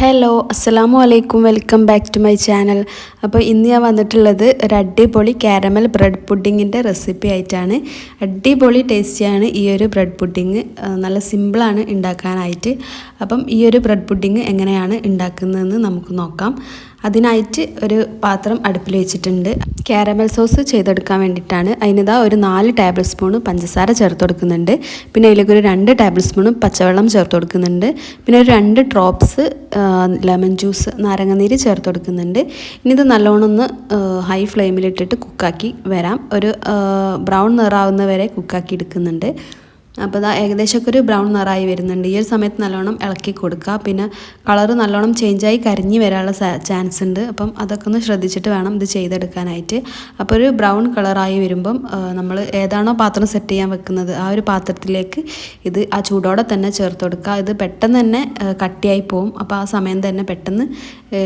Hello അസ്സാം വലൈക്കും welcome back to my channel അപ്പോൾ ഇന്ന് ഞാൻ വന്നിട്ടുള്ളത് ഒരു അടിപൊളി കാരമൽ ബ്രെഡ് പുഡിങ്ങിന്റെ റെസിപ്പി ആയിട്ടാണ്. അടിപൊളി ടേസ്റ്റിയാണ് ഈ ഒരു ബ്രെഡ് പുഡിങ് നല്ല സിമ്പിളാണ് ഉണ്ടാക്കാനായിട്ട്. അപ്പം ഈ ഒരു ബ്രെഡ് പുഡിങ് എങ്ങനെയാണ് ഉണ്ടാക്കുന്നതെന്ന് നമുക്ക് നോക്കാം. അതിനായിട്ട് ഒരു പാത്രം അടുപ്പിൽ വെച്ചിട്ടുണ്ട്. കാരമൽ സോസ് ചെയ്തെടുക്കാൻ വേണ്ടിയിട്ടാണ്. അതിനിതാ ഒരു നാല് ടേബിൾ സ്പൂൺ പഞ്ചസാര ചേർത്ത് കൊടുക്കുന്നുണ്ട്. പിന്നെ അതിലേക്ക് ഒരു രണ്ട് ടേബിൾ സ്പൂൺ പച്ചവെള്ളം ചേർത്ത് കൊടുക്കുന്നുണ്ട്. പിന്നെ ഒരു രണ്ട് ഡ്രോപ്സ് ലെമൺ ജ്യൂസ് നാരങ്ങനീര് ചേർത്ത് കൊടുക്കുന്നുണ്ട്. ഇനി ഇത് നല്ലോണം ഒന്ന് ഹൈ ഫ്ലെയിമിലിട്ടിട്ട് കുക്കാക്കി വരാം. ഒരു ബ്രൗൺ നിറാവുന്ന വരെ കുക്കാക്കി എടുക്കുന്നുണ്ട്. അപ്പോൾ ഇതാ ഏകദേശമൊക്കെ ഒരു ബ്രൗൺ നിറായി വരുന്നുണ്ട്. ഈ ഒരു സമയത്ത് നല്ലോണം ഇളക്കി കൊടുക്കുക. പിന്നെ കളർ നല്ലോണം ചേഞ്ചായി കരിഞ്ഞു വരാനുള്ള ചാൻസ് ഉണ്ട്. അപ്പം അതൊക്കെ ഒന്ന് ശ്രദ്ധിച്ചിട്ട് വേണം ഇത് ചെയ്തെടുക്കാനായിട്ട്. അപ്പോൾ ഒരു ബ്രൗൺ കളറായി വരുമ്പം നമ്മൾ ഏതാണോ പാത്രം സെറ്റ് ചെയ്യാൻ വെക്കുന്നത് ആ ഒരു പാത്രത്തിലേക്ക് ഇത് ആ ചൂടോടെ തന്നെ ചേർത്ത് കൊടുക്കുക. ഇത് പെട്ടെന്ന് തന്നെ കട്ടിയായി പോവും. അപ്പോൾ ആ സമയം തന്നെ പെട്ടെന്ന്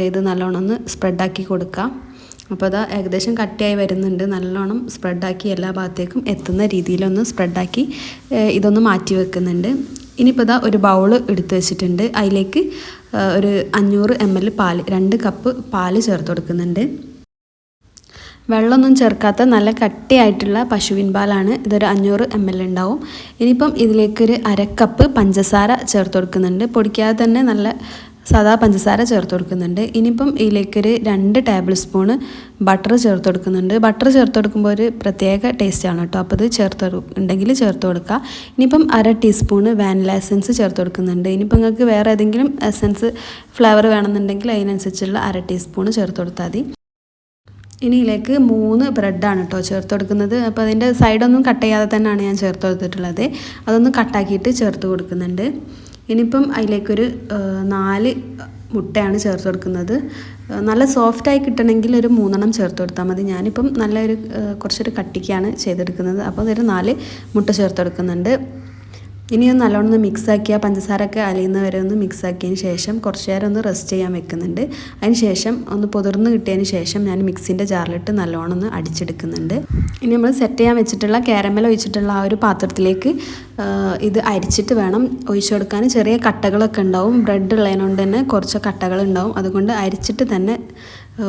ഇത് നല്ലോണം ഒന്ന് സ്പ്രെഡാക്കി കൊടുക്കുക. അപ്പോൾ അതാ ഏകദേശം കട്ടിയായി വരുന്നുണ്ട്. നല്ലോണം സ്പ്രെഡാക്കി എല്ലാ ഭാഗത്തേക്കും എത്തുന്ന രീതിയിലൊന്ന് സ്പ്രെഡാക്കി ഇതൊന്ന് മാറ്റി വെക്കുന്നുണ്ട്. ഇനിയിപ്പോൾ ഇതാ ഒരു ബൗൾ എടുത്തു വെച്ചിട്ടുണ്ട്. അതിലേക്ക് ഒരു അഞ്ഞൂറ് എം എൽ പാൽ രണ്ട് കപ്പ് പാൽ ചേർത്ത് കൊടുക്കുന്നുണ്ട്. വെള്ളമൊന്നും ചേർക്കാത്ത നല്ല കട്ടിയായിട്ടുള്ള പശുവിൻ പാലാണ് ഇതൊരു അഞ്ഞൂറ് എം എൽ ഉണ്ടാവും. ഇനിയിപ്പം ഇതിലേക്കൊരു അരക്കപ്പ് പഞ്ചസാര ചേർത്ത് കൊടുക്കുന്നുണ്ട്. പൊടിക്കാതെ തന്നെ നല്ല സാധാ പഞ്ചസാര ചേർത്ത് കൊടുക്കുന്നുണ്ട്. ഇനിയിപ്പം ഇതിലേക്കൊരു രണ്ട് ടേബിൾ സ്പൂണ് ബട്ടർ ചേർത്ത് കൊടുക്കുന്നുണ്ട്. ബട്ടർ ചേർത്ത് കൊടുക്കുമ്പോൾ ഒരു പ്രത്യേക ടേസ്റ്റാണ് കേട്ടോ. അപ്പോൾ അത് ചേർത്ത് ഉണ്ടെങ്കിൽ ചേർത്ത് കൊടുക്കുക ഇനിയിപ്പം അര ടീസ്പൂണ് വാനില എസൻസ് ചേർത്ത് കൊടുക്കുന്നുണ്ട്. ഇനിയിപ്പം നിങ്ങൾക്ക് വേറെ ഏതെങ്കിലും എസൻസ് ഫ്ലേവർ വേണമെന്നുണ്ടെങ്കിൽ അതിനനുസരിച്ചുള്ള അര ടീസ്പൂണ് ചേർത്ത് കൊടുത്താൽ മതി. ഇനി ഇതിലേക്ക് മൂന്ന് ബ്രെഡാണ് കേട്ടോ ചേർത്ത് കൊടുക്കുന്നത്. അപ്പോൾ അതിന്റെ സൈഡൊന്നും കട്ട് ചെയ്യാതെ തന്നെയാണ് ഞാൻ ചേർത്ത് കൊടുത്തിട്ടുള്ളത്. അതൊന്ന് കട്ടാക്കിയിട്ട് ചേർത്ത് കൊടുക്കുന്നുണ്ട്. ഇനിയിപ്പം അതിലേക്കൊരു നാല് മുട്ടയാണ് ചേർത്ത് കൊടുക്കുന്നത്. നല്ല സോഫ്റ്റായി കിട്ടണമെങ്കിൽ ഒരു മൂന്നെണ്ണം ചേർത്ത് കൊടുത്താൽ മതി. ഞാനിപ്പം നല്ലൊരു കുറച്ചൊരു കട്ടിക്കാണ് ചെയ്തെടുക്കുന്നത്. അപ്പോൾ അതൊരു നാല് മുട്ട ചേർത്ത് കൊടുക്കുന്നുണ്ട്. ഇനി ഒന്ന് നല്ലോണം ഒന്ന് മിക്സാക്കിയ പഞ്ചസാരൊക്കെ അലിയുന്ന വരെ ഒന്ന് മിക്സാക്കിയതിന് ശേഷം കുറച്ച് നേരം ഒന്ന് റെസ്റ്റ് ചെയ്യാൻ വെക്കുന്നുണ്ട്. അതിന് ശേഷം ഒന്ന് പുതിർന്ന് കിട്ടിയതിന് ശേഷം ഞാൻ മിക്സിന്റെ ജാറിലിട്ട് നല്ലോണം ഒന്ന് അടിച്ചെടുക്കുന്നുണ്ട്. ഇനി നമ്മൾ സെറ്റ് ചെയ്യാൻ വെച്ചിട്ടുള്ള കാരമൽ ഒഴിച്ചിട്ടുള്ള ആ ഒരു പാത്രത്തിലേക്ക് ഇത് അരിച്ചിട്ട് വേണം ഒഴിച്ചു കൊടുക്കാൻ ചെറിയ കട്ടകളൊക്കെ ഉണ്ടാവും. ബ്രെഡ് ഉള്ളതിനോണ്ട് തന്നെ കുറച്ച് കട്ടകൾ ഉണ്ടാവും. അതുകൊണ്ട് അരിച്ചിട്ട് തന്നെ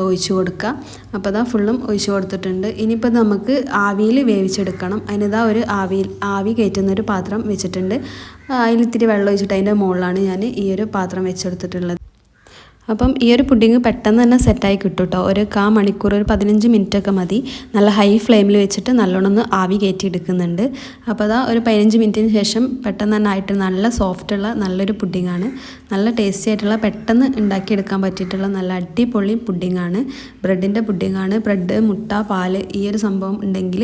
ഒഴിച്ചു കൊടുക്കുക. അപ്പോൾ അതാ ഫുള്ളും ഒഴിച്ചു കൊടുത്തിട്ടുണ്ട്. ഇനിയിപ്പോൾ നമുക്ക് ആവിയിൽ വേവിച്ചെടുക്കണം. അതിനിതാ ഒരു ആവിയിൽ ആവി കയറ്റുന്ന ഒരു പാത്രം വെച്ചിട്ടുണ്ട്. അതിൽ ഇത്തിരി വെള്ളം ഒഴിച്ചിട്ട് അതിന്റെ മുകളിലാണ് ഞാൻ ഈ ഒരു പാത്രം വെച്ചെടുത്തിട്ടുള്ളത്. അപ്പം ഈ ഒരു പുഡിങ് പെട്ടെന്ന് തന്നെ സെറ്റായി കിട്ടും കേട്ടോ ഒരു കാ മണിക്കൂർ ഒരു പതിനഞ്ച് മിനിറ്റ് ഒക്കെ മതി. നല്ല ഹൈ ഫ്ലെയിമിൽ വെച്ചിട്ട് നല്ലോണം ഒന്ന് ആവി കയറ്റി എടുക്കുന്നുണ്ട്. അപ്പോൾ അതാ ഒരു പതിനഞ്ച് മിനിറ്റിന് ശേഷം പെട്ടെന്ന് തന്നെ ആയിട്ട് നല്ല സോഫ്റ്റ് ഉള്ള നല്ലൊരു പുഡിങ്ങാണ് നല്ല ടേസ്റ്റി ആയിട്ടുള്ള പെട്ടെന്ന് ഉണ്ടാക്കിയെടുക്കാൻ പറ്റിയിട്ടുള്ള നല്ല അടിപൊളി പുഡിങ്ങാണ് ബ്രെഡിന്റെ പുഡിങ്ങാണ് ബ്രെഡ് മുട്ട പാൽ ഈ ഒരു സംഭവം ഉണ്ടെങ്കിൽ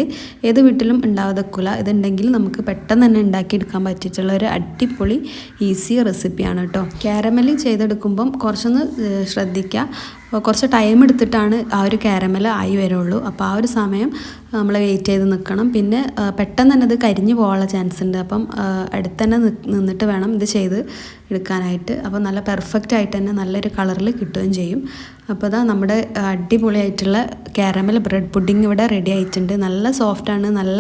ഏത് വീട്ടിലും ഉണ്ടാവാതെക്കില്ല ഇതുണ്ടെങ്കിൽ നമുക്ക് പെട്ടെന്ന് തന്നെ ഉണ്ടാക്കിയെടുക്കാൻ പറ്റിയിട്ടുള്ള ഒരു അടിപൊളി ഈസി റെസിപ്പിയാണ് കേട്ടോ. കാരമലി ചെയ്തെടുക്കുമ്പം കുറച്ചൊന്ന് ശ്രദ്ധിക്കുക. കുറച്ച് ടൈം എടുത്തിട്ടാണ് ആ ഒരു കാരമൽ ആയി വരുള്ളൂ. അപ്പോൾ ആ ഒരു സമയം നമ്മൾ വെയിറ്റ് ചെയ്ത് നിൽക്കണം പിന്നെ പെട്ടെന്ന് തന്നെ ഇത് കരിഞ്ഞു പോകാനുള്ള ചാൻസ് ഉണ്ട്. അപ്പം അടുത്ത് തന്നെ നിന്നിട്ട് വേണം ഇത് ചെയ്ത് എടുക്കാനായിട്ട്. അപ്പോൾ നല്ല പെർഫെക്റ്റ് ആയിട്ട് തന്നെ നല്ലൊരു കളറിൽ കിട്ടുകയും ചെയ്യും. അപ്പോൾ അതാ നമ്മുടെ അടിപൊളിയായിട്ടുള്ള കാരമൽ ബ്രെഡ് പുഡിംഗ് ഇവിടെ റെഡി ആയിട്ടുണ്ട്. നല്ല സോഫ്റ്റാണ് നല്ല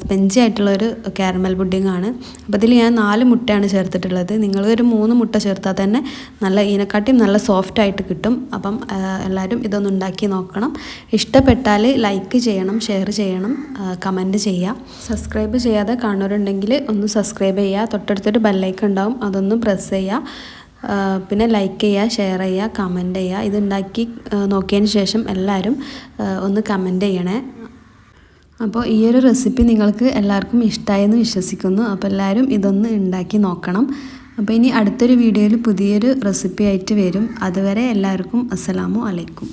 സ്പെഞ്ചി ആയിട്ടുള്ള ഒരു കാരമൽ പുഡിംഗ് ആണ്. അപ്പോൾ ഇതിൽ ഞാൻ നാല് മുട്ടയാണ് ചേർത്തിട്ടുള്ളത്. നിങ്ങൾ ഒരു മൂന്ന് മുട്ട ചേർത്താൽ തന്നെ നല്ല ഇതിനെക്കാട്ടിയും നല്ല സോഫ്റ്റ് ആയിട്ട് കിട്ടും. അപ്പം എല്ലാവരും ഇതൊന്ന് ഉണ്ടാക്കി നോക്കണം. ഇഷ്ടപ്പെട്ടാൽ ലൈക്ക് ചെയ്യണം ഷെയർ ചെയ്യണം കമന്റ് ചെയ്യുക സബ്സ്ക്രൈബ് ചെയ്യാതെ കാണുന്നവരുണ്ടെങ്കിൽ ഒന്ന് സബ്സ്ക്രൈബ് ചെയ്യുക തൊട്ടടുത്തൊരു ബെല്ലൈക്കൺ ഉണ്ടാവും അതൊന്ന് പ്രസ് ചെയ്യുക പിന്നെ ലൈക്ക് ചെയ്യുക ഷെയർ ചെയ്യുക കമന്റ് ചെയ്യുക ഇതുണ്ടാക്കി നോക്കിയതിന് ശേഷം എല്ലാവരും ഒന്ന് കമന്റ് ചെയ്യണേ. അപ്പോൾ ഈ ഒരു റെസിപ്പി നിങ്ങൾക്ക് എല്ലാവർക്കും ഇഷ്ടമായെന്ന് വിശ്വസിക്കുന്നു. അപ്പോൾ എല്ലാവരും ഇതൊന്ന് ഉണ്ടാക്കി നോക്കണം. അപ്പോൾ ഇനി അടുത്തൊരു വീഡിയോയിൽ പുതിയൊരു റെസിപ്പി ആയിട്ട് വരും. അതുവരെ എല്ലാവർക്കും അസ്സലാമു അലൈക്കും.